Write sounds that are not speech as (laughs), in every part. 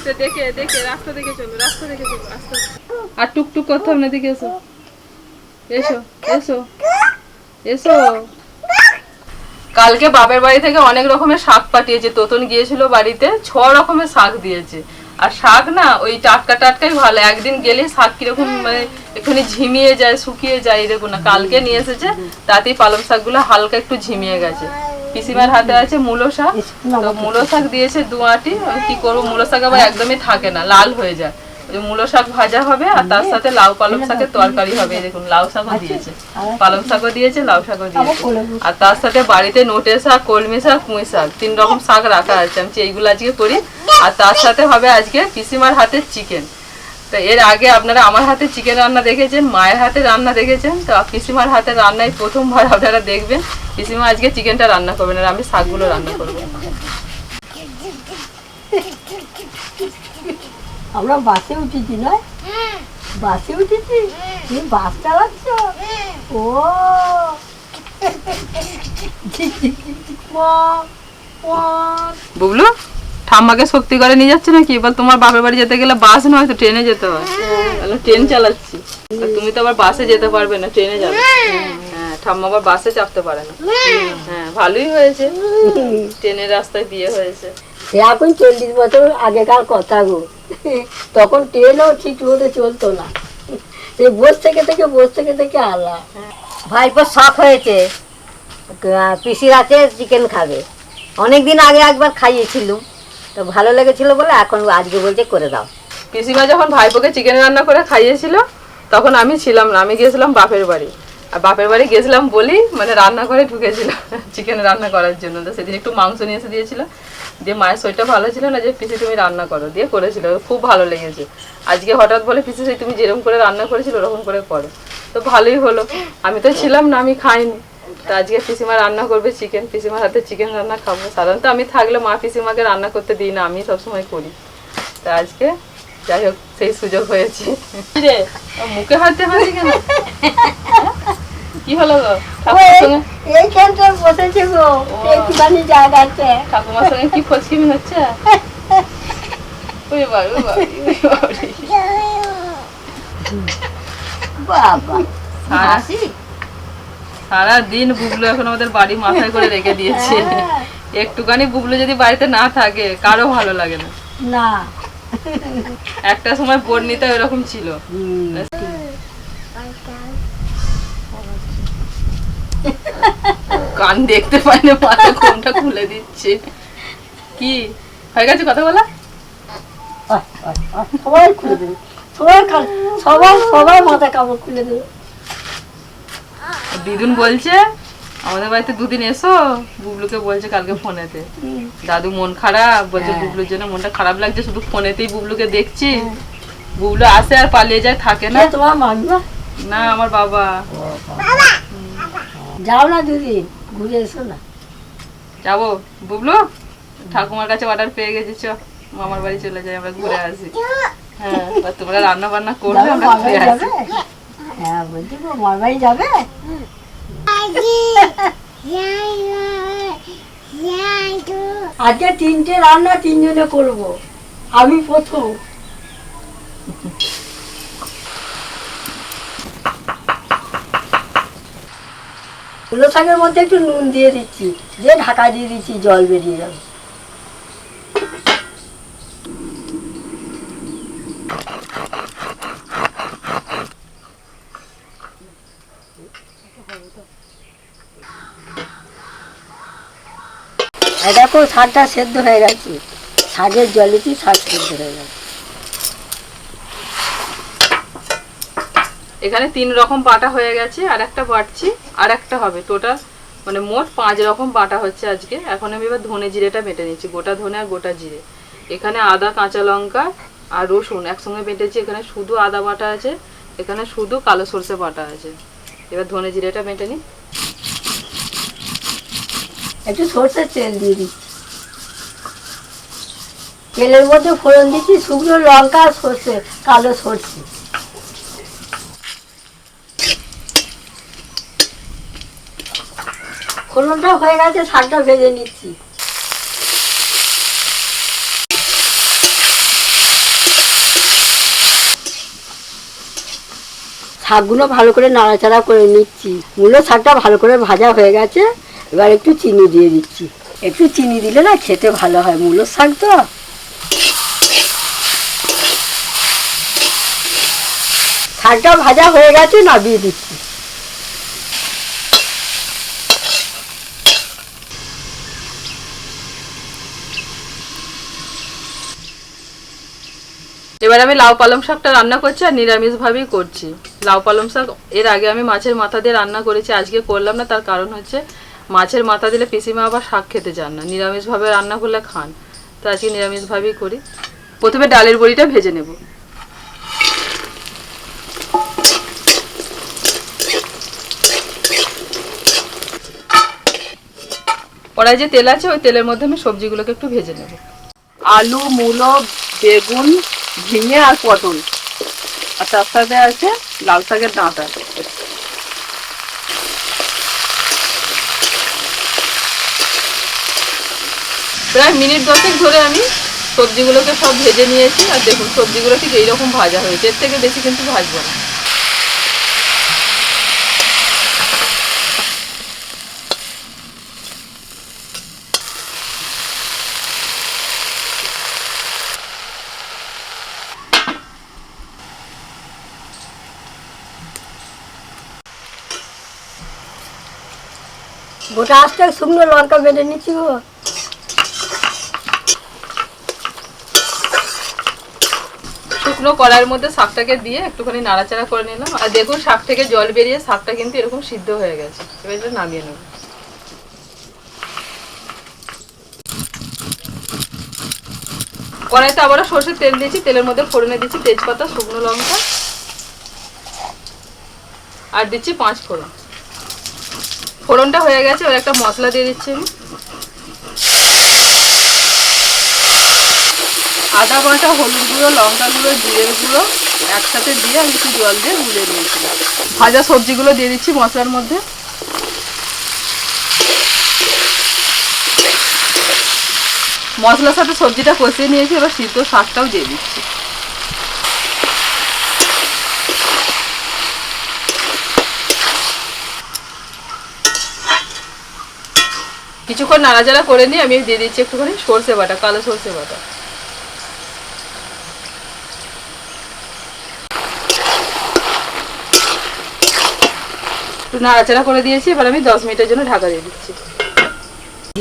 আস্তে দেখে দেখে, রাস্তা দেখে চলো, রাস্তা দেখে চলো আস্তে আর টুকটুক করতে হবে না দেখে এসো। এসো এসো এসো। কালকে বাপের বাড়ি থেকে অনেক রকমের শাক পাঠিয়েছে। তোতন গিয়েছিল বাড়িতে, ছ রকমের শাক দিয়েছে। আর শাক না ওই টাটকা টাটকাই ভালো। একদিন গেলে শাক কীরকম মানে এখানে ঝিমিয়ে যায় শুকিয়ে যায় এরকম না। কালকে নিয়ে এসেছে তাতেই পালং শাকগুলো হালকা একটু ঝিমিয়ে গেছে। পিসিমার হাতে আছে মূলো শাক। তো মূলো শাক দিয়েছে দু আটি। কি করব? মূলো শাক আবার একদমই থাকে না লাল হয়ে যায়। মূলো শাক ভাজা হবে আর তার সাথে লাউ পালং শাকের তরকারি হবে। দেখুন লাউ শাকও দিয়েছে। পালং শাকও দিয়েছে লাউ শাকও দিয়েছে। আর তার সাথে বাড়িতে নোটে শাক কলমি শাক পুঁই শাক তিন রকম শাক রাখা আছে। আমি এইগুলো আজকে করি। আর তার সাথে হবে আজকে পিসিমার হাতের চিকেন। তো এর আগে আপনারা আমার হাতে চিকেন রান্না দেখেছেন মায়ের হাতে রান্না দেখেছেন। তো পিসিমার হাতে রান্নায় প্রথমবার আপনারা দেখবেন পিসিমা আজকে চিকেনটা রান্না করবেন আর আমি শাকগুলো রান্না করব। (laughs) আমরা বাসে উঠেছি নয়? বাসে উঠেছি? তুমি বাস চালাচ্ছ? ও। বুবলু ঠাম্মাকে শক্তি করে নিয়ে যাচ্ছে নাকি? এবার তোমার বাপের বাড়ি যেতে গেলে বাস নয় তো ট্রেনে যেতে হয়। তাহলে ট্রেন চালাচ্ছি। তুমি তো আবার বাসে যেতে পারবে না ট্রেনে যাবে। হ্যাঁ ঠাম্মা আবার বাসে চাপতে পারে না। হ্যাঁ ভালোই হয়েছে। ট্রেনের রাস্তায় বিয়ে হয়েছে। এখন চল্লিশ বছর আগেকার কথা গো। তখন ট্রেনও ঠিক মতো চলতো না। সে বস থেকে থেকে, বস থেকে থেকে আলা। ভাইপোর শখ হয়েছে। পিসির আছে চিকেন খাবে। অনেক দিন আগে একবার খাইয়েছিলুম। তো ভালো লেগেছিল বলে এখন আজকে বলছে করে দাও। পিসিমা যখন ভাইপোকে চিকেন রান্না করে খাইয়েছিল, তখন আমি ছিলাম না, আমি গিয়েছিলাম বাপের বাড়ি। আর বাপের বাড়ি গেছিলাম বলি মানে রান্না করে ঢুকেছিল চিকেন রান্না করার জন্য। তো সেদিন একটু মাংস নিয়ে এসে দিয়েছিল। দিয়ে মায়ের শরীরটা ভালো ছিল না, যে পিসি তুমি রান্না করো। দিয়ে করেছিল, খুব ভালো লেগেছে। আজকে হঠাৎ বলে, পিসি, সেই তুমি যেরকম করে রান্না করেছিল, ওরকম করে করো। তো ভালোই হলো। আমি তো ছিলাম না, আমি খাইনি। তো আজকে পিসিমা রান্না করবে চিকেন পিসিমার হাতে চিকেন রান্না খাব। সাধারণত আমি থাকলে মা পিসিমাকে রান্না করতে দিই না, আমি সবসময় করি। তা আজকে যাই হোক সেই সুযোগ হয়েছে। রে মুখে হাতে হাতে কেন? কি হলো গো? এইখানটা বসেছে গো একটুখানি জায়গাতে ঠাকুমার সঙ্গে কি ফচকিমি হচ্ছে? ওই বাবা বাবা, সারা সারা দিন বুবলু এখন আমাদের বাড়ি মাথায় করে রেখে দিয়েছে। একটুখানি বুবলু যদি বাড়িতে না থাকে কারও ভালো লাগে না। না। একটা সময় বর্ণিতা এরকম ছিল। কান দেখতে পাই না মাথা ঘুমটা খুলে দিচ্ছে। কি? হয়ে গেছে কথা বলা? সবাই খুলে দেবে। সবাই খা- সবাই সবাই মাথা কাপড় খুলে দেবে। দিদুন বলছে আমাদের বাড়িতে দুদিন এসো বুবলুকে বলছে কালকে ফোনেতে। দাদু মন খারাপ বলছে বুবলুর জন্য মনটা খারাপ লাগছে শুধু ফোনেতেই বুবলুকে দেখছি। বুবলু আসে আর পালিয়ে যায় থাকে না। তোমার মাগবা না আমার বাবা। যাও না দিদি ঘুরে এসো না। যাব। বুবলু ঠাকুমার কাছে অর্ডার পেয়ে গেছি চ। মামার বাড়ি চলে যাই আমরা ঘুরে আসি। হ্যাঁ এবার তোমরা রান্না বান্না করবে আমরা ঘুরে আসি। হ্যাঁ বলছি গো মামাই যাবে? আজকে তিনটে রান্না তিনজনে করব। আমি প্রথম। কুলো শাকের মধ্যে একটু নুন দিয়ে দিচ্ছি। দিয়ে ঢাকা দিয়ে দিচ্ছি, জল বেরিয়ে যাবে এই দেখো শাকটা সেদ্ধ হয়ে গেছে। শাকের জলেতেই শাক সেদ্ধ হয়ে গেছে। এখানে তিন রকম বাটা হয়ে গেছে আর একটা বাটছি আর একটা হবে। টোটাল মানে মোট পাঁচ রকম বাটা হচ্ছে আজকে। এখন আমি এবার ধনে জিরেটা বেটে নিচ্ছি গোটা ধনে আর গোটা জিরে। এখানে আদা কাঁচা লঙ্কা আর রসুন একসঙ্গে বেটেছি। এখানে শুধু আদা বাটা আছে এখানে শুধু কালো সর্ষে বাটা আছে। এবার ধনে জিরেটা বেটে নিই। একটু সর্ষের তেল দিয়ে দিচ্ছি। তেলের মধ্যে ফোড়ন দিচ্ছি, শুকনো লঙ্কা আর সর্ষে, কালো সর্ষে। ফোড়নটা হয়ে গেছে, শাকটা ভেজে নিচ্ছি। শাকগুলো ভালো করে নাড়াচাড়া করে নিচ্ছি। মূল শাকটা ভালো করে ভাজা হয়ে গেছে, এবার একটু চিনি দিয়ে দিচ্ছি। একটু চিনি দিলে না খেতে ভালো হয়। মূল শাক তো শাকটা ভাজা হয়ে গেছে নামিয়ে দিচ্ছি। এবার আমি লাউ পালং শাকটা রান্না করছি আর নিরামিষ ভাবেই করছি। লাউ পালং শাক এর আগে আমি মাছের মাথা দিয়ে রান্না করেছি, আজকে করলাম না, তার কারণ হচ্ছে মাছের মাথা দিলে পিসিমা আবার শাক খেতে চান না, নিরামিষভাবে রান্না করলে খান। তো আজকে নিরামিষভাবেই করি। প্রথমে ডালের বড়িটা ভেজে নেব। কড়াই যে তেল আছে ওই তেলের মধ্যে আমি সবজিগুলোকে একটু ভেজে নেব। আলু মূলো বেগুন ঝিঙে আর পটল। আর তার সাথে আছে লাল শাকের ডাঁটা। প্রায় মিনিট দশেক ধরে আমি সবজিগুলোকে সব ভেজে নিয়েছি আর দেখুন সবজিগুলো ঠিক এইরকম ভাজা হয়েছে। এর থেকে বেশি কিন্তু ভাজবো না। গোটা আসতে শুকনো লঙ্কা বেটে নিচ্ছি গো। শুকনো কড়াইয়ের মধ্যে শাকটাকে দিয়ে একটুখানি নাড়াচাড়া করে নিলাম। আর দেখুন, শাক থেকে জল বেরিয়ে শাকটা কিন্তু এরকম সিদ্ধ হয়ে গেছে। এবার এটা নামিয়ে নেব। কড়াইতে আবারও সর্ষের তেল দিয়েছি, তেলের মধ্যে ফোড়নে দিচ্ছি তেজপাতা, শুকনো লঙ্কা। আর দিচ্ছি পাঁচ ফোড়ন। ফোড়নটা হয়ে গেছে, ওর একটা মশলা দিয়ে দিচ্ছি আমি। আদা বাটা, হলুদ গুঁড়ো, লঙ্কা গুঁড়ো জিরের গুঁড়ো একসাথে দিয়ে আমি একটু জল দিয়ে গুলে নিয়েছিলাম ভাজা সবজিগুলো দিয়ে দিচ্ছি মশলার মধ্যে। মশলার সাথে সবজিটা কষিয়ে নিয়েছি, এবার সিদ্ধ শাকটাও দিয়ে দিচ্ছি। কিছুক্ষণ নাড়াচাড়া করে নিয়ে আমি দিয়ে দিচ্ছি একটুখানি সর্ষে বাটা, কালো সর্ষে বাটা। একটু নাড়াচাড়া করে দিয়েছি, এবার আমি দশ মিনিটের জন্য ঢাকা দিয়ে দিচ্ছি।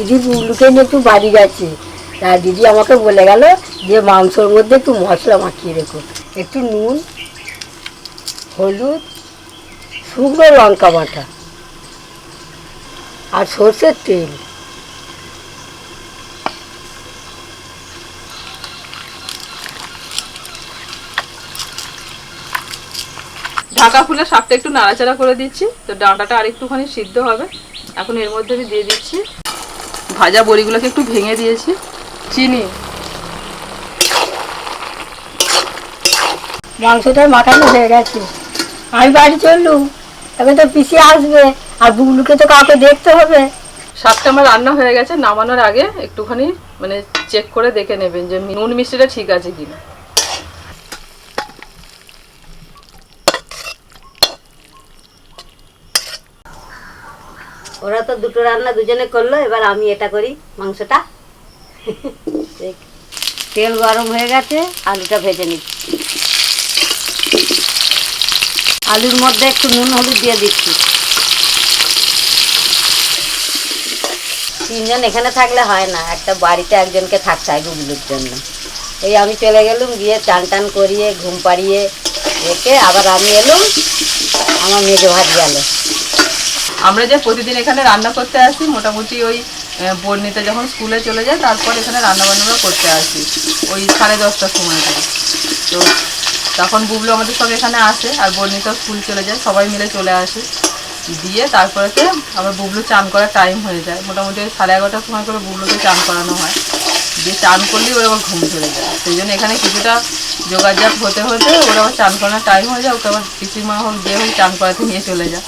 নিয়ে একটু বাড়ি গেছে তা দিদি আমাকে বলে গেল যে মাংসর মধ্যে একটু মশলা মাখিয়ে একটু নুন, হলুদ, শুকনো লঙ্কা বাটা আর সর্ষের তেল। ঢাকা খুলে শাকটা একটু নাড়াচাড়া করে দিচ্ছি। তো ডাঁটাটা আর একটুখানি সিদ্ধ হবে। এখন এর মধ্যে আমি দিয়ে দিচ্ছি ভাজা বড়িগুলোকে একটু ভেঙে দিয়েছি। চিনি। মাংসটা মাখানো হয়ে গেছে। আমি বাড়ি চললুম এখন তো পিসি আসবে। আর বুবলুকে তো কাউকে দেখতে হবে। শাকটা আমার রান্না হয়ে গেছে। নামানোর আগে একটুখানি মানে চেক করে দেখে নেবেন যে নুন মিষ্টিটা ঠিক আছে কিনা। ওরা তো দুটো রান্না দুজনে করল, এবার আমি এটা করি, মাংসটা। তেল গরম হয়ে গেছে, আলুটা ভেজে নিচ্ছি আলুর মধ্যে একটু নুন, হলুদ দিয়ে দিচ্ছি। তিনজন এখানে থাকলে হয় না, একটা বাড়িতে একজনকে থাকতে হয় গুগলুর জন্য। এই আমি চলে গেলুম, গিয়ে চান টান করিয়ে, ঘুম পাড়িয়ে রেখে আবার আমি এলুম, আমার মেজো ভাত গেল। আমরা যে প্রতিদিন এখানে রান্না করতে আসি, মোটামুটি ওই বর্ণিতা যখন স্কুলে চলে যায়, তারপর এখানে রান্না বান্না করতে আসি, ওই সাড়ে দশটার সময় করে। তো তখন বুবলু আমাদের সব এখানে আসে, আর বর্ণিতা স্কুল চলে যায়, সবাই মিলে চলে আসে। দিয়ে তারপরেতে আবার বুবলু চান করার টাইম হয়ে যায়, মোটামুটি ওই সাড়ে এগারোটার সময় করে বুবলুকে চান করানো হয়। দিয়ে চান করলেই ওর আবার ঘুম ধরে যায়। সেই জন্য এখানে কিছুটা যোগাযোগ হতে হতে ওর আবার চান করানোর টাইম হয়ে যায়, ওকে আবার পিসিমা হোক, যে হোক চান করাতে নিয়ে চলে যায়।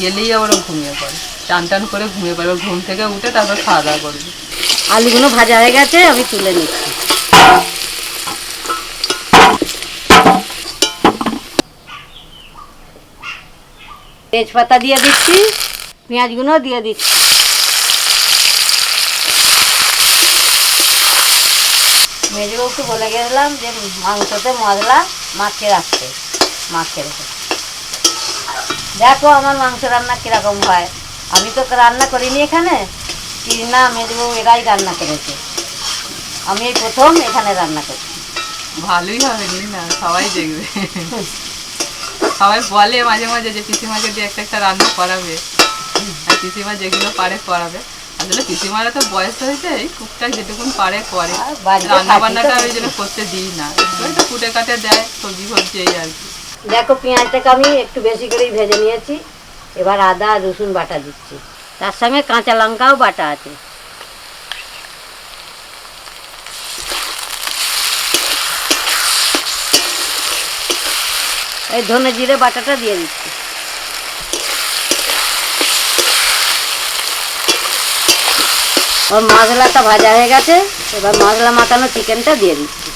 গেলেই আবার ও ঘুমিয়ে পড়ে। চান টান করে ঘুমিয়ে পড়ে। এবার ঘুম থেকে উঠে তারপর খাওয়া দাওয়া করবে। আলুগুলো ভাজা হয়ে গেছে, আমি তুলে নিচ্ছি। তেজপাতা দিয়ে দিচ্ছি, পেঁয়াজগুলো দিয়ে দিচ্ছি। মেজবউকে বলে গেলাম যে মাংসতে মশলা মাখিয়ে রাখতে, মাখিয়ে রেখে। দেখো আমার মাংস রান্না কীরকম হয়। আমি তো রান্না করিনি এখানে। না মেজবউ এরাই রান্না করেছে। আমি এই প্রথম এখানে রান্না করছি। ভালোই হবে না সবাই দেখবে। সবাই বলে মাঝে মাঝে যে পিসিমাকে দিয়ে একটা একটা রান্না করাবে, আর পিসিমা যেগুলো পারে করাবে। আসলে পিসিমারা তো বয়স হয়েছে এই টুকটাক যেটুকুন পারে করে। রান্না বান্নাটা ওই। জন্য করতে দিই না। তো কুটে কাটে দেয় সবজি ফবজি এই আর কি। দেখো পেঁয়াজটাকে আমি একটু বেশি করেই ভেজে নিয়েছি। এবার আদা আর রসুন বাটা দিচ্ছি। তার সঙ্গে কাঁচা লঙ্কাও বাটা আছে। এই ধনে জিরে বাটাটা দিয়ে দিচ্ছি। ওর মশলাটা ভাজা হয়ে গেছে, এবার মশলা মাখানো চিকেনটা দিয়ে দিচ্ছি।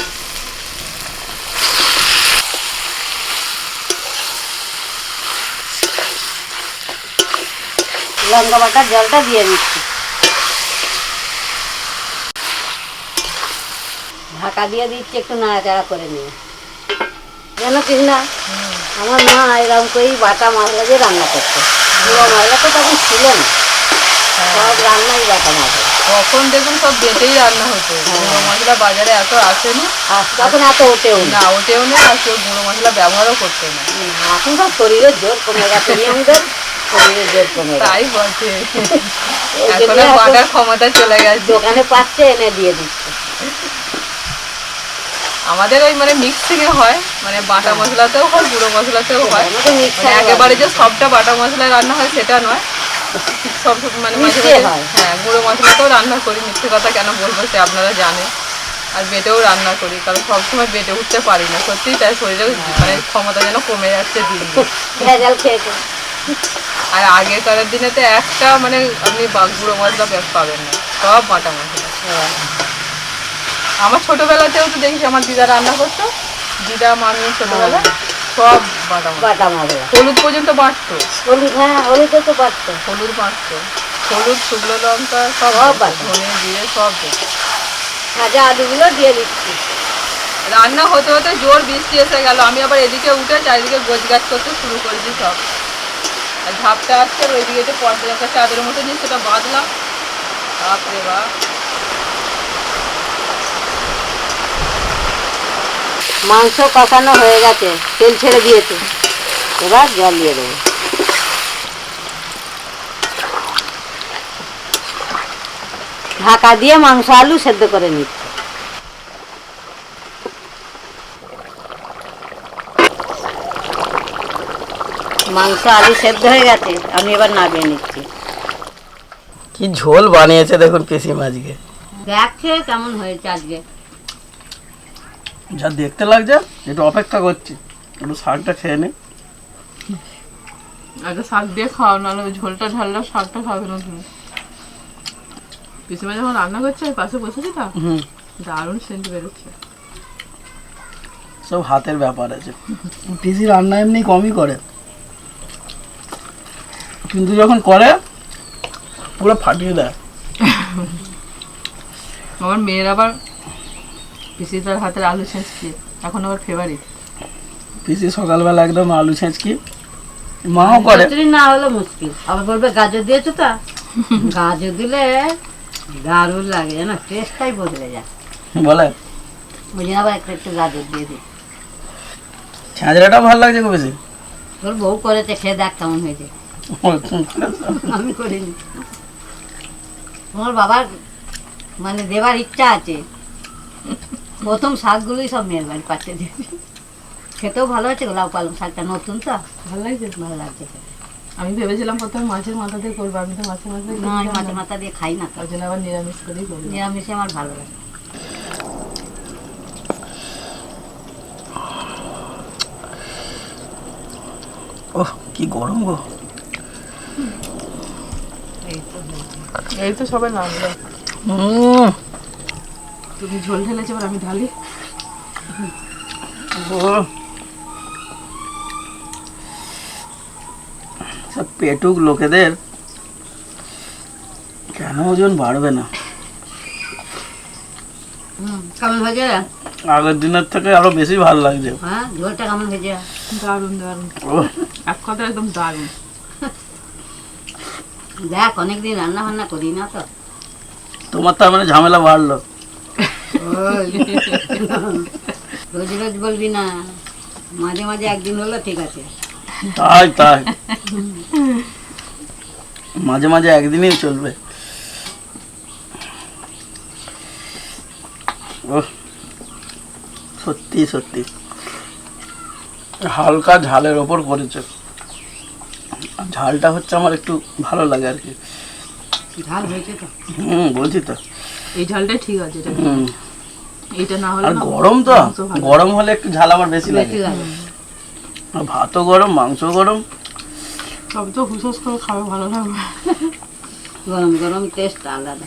লঙ্কা বাটার জলটা দিয়ে দিচ্ছি। ঢাকা দিয়ে দিচ্ছি, একটু নাড়াচাড়া করে নিয়ে। যেন কি না, আমার মা এরকম করেই বাটা মশলা দিয়ে রান্না করতো। পুরো মশলা তো তখন ছিল না, সব রান্নাই বাটা মশলা। তখন দেখুন সব বেটেই রান্না হতো। হ্যাঁ। গুঁড়ো মশলা বাজারে এত আসেনি। তখন এত ওঠেও না। না আর কেউ গুঁড়ো মশলা ব্যবহারও করতো না। এখন সব শরীরের জোর কমে গেছে নিয়মদের শরীরের জোর কমে তাই বটে। এখন জন্য আর এখন বাটার ক্ষমতা চলে গেছে। দোকানে পাচ্ছে এনে দিয়ে দিচ্ছে। আমাদের ওই মানে মিক্সিং এ হয় মানে বাটা মশলাতেও হয় গুঁড়ো মশলাতেও হয়। আমাদের মানে একেবারে যে সবটা বাটা মশলায় রান্না হয় সেটা নয়। (laughs) সব মানে মাঝে হ্যাঁ। গুঁড়ো মশলাতেও রান্না করি মিথ্যে কথা কেন বলব সে আপনারা জানেন। আর বেটেও রান্না করি কারণ সবসময় বেটে উঠতে পারি না। সত্যিই তাই শরীরে মানে ক্ষমতা যেন কমে যাচ্ছে দিন আর আগেকারের দিনে তো একটা মানে আপনি গুঁড়ো মশলা পাবেন না। সব বাটা মশলা। আমার ছোটবেলাতেও তো দেখি আমার দিদা রান্না করতো। দিদা মামি ছোটবেলা সব বাটা বাটা মশলা হলুদ পর্যন্ত বাটতো হলুদ হ্যাঁ হলুদ তো পারতো হলুদ বাটতো হলুদ শুকনো লঙ্কা সব বাটতো, বাটতো। ধনে দিয়ে সব ভাজা আলুগুলো দিয়ে দিচ্ছি। রান্না হতে হতে জোর বৃষ্টি এসে গেল। আমি আবার এদিকে উঠে চারিদিকে গোছ গাছ করতে শুরু করেছি সব। আর ঝাপটা আসছে ওইদিকে যে পর্দা একটা চাদরের মতো নিয়ে সেটা বাঁধলাম। বাপরে বাপ। মাংস কষানো হয়ে গেছে তেল ছেড়ে দিয়েছে। এবার জল দিয়ে দেবো। ঢাকা দিয়ে মাংস আলু সেদ্ধ করে নিচ্ছি। মাংস আলু সেদ্ধ হয়ে গেছে আমি এবার নামিয়ে নিচ্ছি। কি ঝোল বানিয়েছে দেখুন পিসি মাছকে দেখছে কেমন হয়েছে আজকে। যা দেখতে লাগছে একটু অপেক্ষা করছি। একটু শাকটা খেয়ে নি। আগে শাক দিয়ে খাও নাহলে ওই ঝোলটা ঢাললে শাকটা খাবে না তুমি। পিসিমা যখন রান্না করছে পাশে বসেছি হুম। দারুণ সেন্ট বেরোচ্ছে। সব হাতের ব্যাপার আছে। পিসি রান্না এমনি কমই করে। কিন্তু যখন করে পুরো ফাটিয়ে দেয়। আমার মেয়ের আবার পিসিটার হাতের আলু ছেঁচকি। এখন আবার ফেভারিট পিসি সকালবেলা একদম আলু ছেঁচকি। মাও করে। না হলে মুশকিল। আবার বলবে গাজর দিয়েছ তো? (laughs) গাজর দিলে দারুণ লাগে জানো টেস্টটাই বদলে যায়। বলে? আবার একটু একটু গাজর দিয়ে দিই। ছেঁচড়াটা ভালো লাগছে গো বেশি। তোর বউ করেছে খেয়ে দেখ কেমন হয়েছে। (laughs) আমি করিনি। তোমার বাবার মানে দেবার ইচ্ছা আছে। প্রথম শাকগুলোই সব মেয়ের বাড়ি পাঠিয়ে দিয়েছে খেতেও ভালো হয়েছে লাউ পালং শাকটা নতুন তো। ভালো লাগছে ভালো লাগছে আমি ভেবেছিলাম প্রথমে মাছের মাথা দিয়ে করব আমি তো মাছের মাথা দিয়ে না আমি খেতে মাথা দিয়ে খাই না তো। ওই জন্য আবার নিরামিষ করেই করব। নিরামিষে আমার ভালো লাগে। ওহ কি গরম গো। এই তো সবাই নামলো। হুম তুমি ঝোল ঢেলেছো এবার আমি ঢালি। ও। সব পেটুক লোকেদের কেন ওজন বাড়বে না? আগের দিনের থেকে আরও বেশি ভালো লাগছে। হ্যাঁ ঝোলটা কেমন হয়েছে? দারুণ দারুণ। ও এক কথা একদম দারুণ। দেখ অনেকদিন রান্না বান্না করি না তো। তোমার তার মানে ঝামেলা বাড়লো। রোজ (laughs) রোজ বলবি না মাঝে মাঝে একদিন হলো ঠিক আছে। তাই তাই। মাঝে মাঝে একদিনই চলবে। ও সত্যি সত্যি। হালকা ঝালের ওপর করেছে। আর ঝালটা হচ্ছে আমার একটু ভালো লাগে আর কি। ঝাল হয়েছে তো? হুম বলছি তো। এই ঝালটাই ঠিক আছে এটা হুম। এইটা না হলে আর গরম তো। গরম হলে একটু ঝাল আমার বেশি লাগে। আর ভাতও গরম মাংস গরম। সব তো হুসস করে খাবে ভালো লাগবে। গরম গরম টেস্ট আলাদা।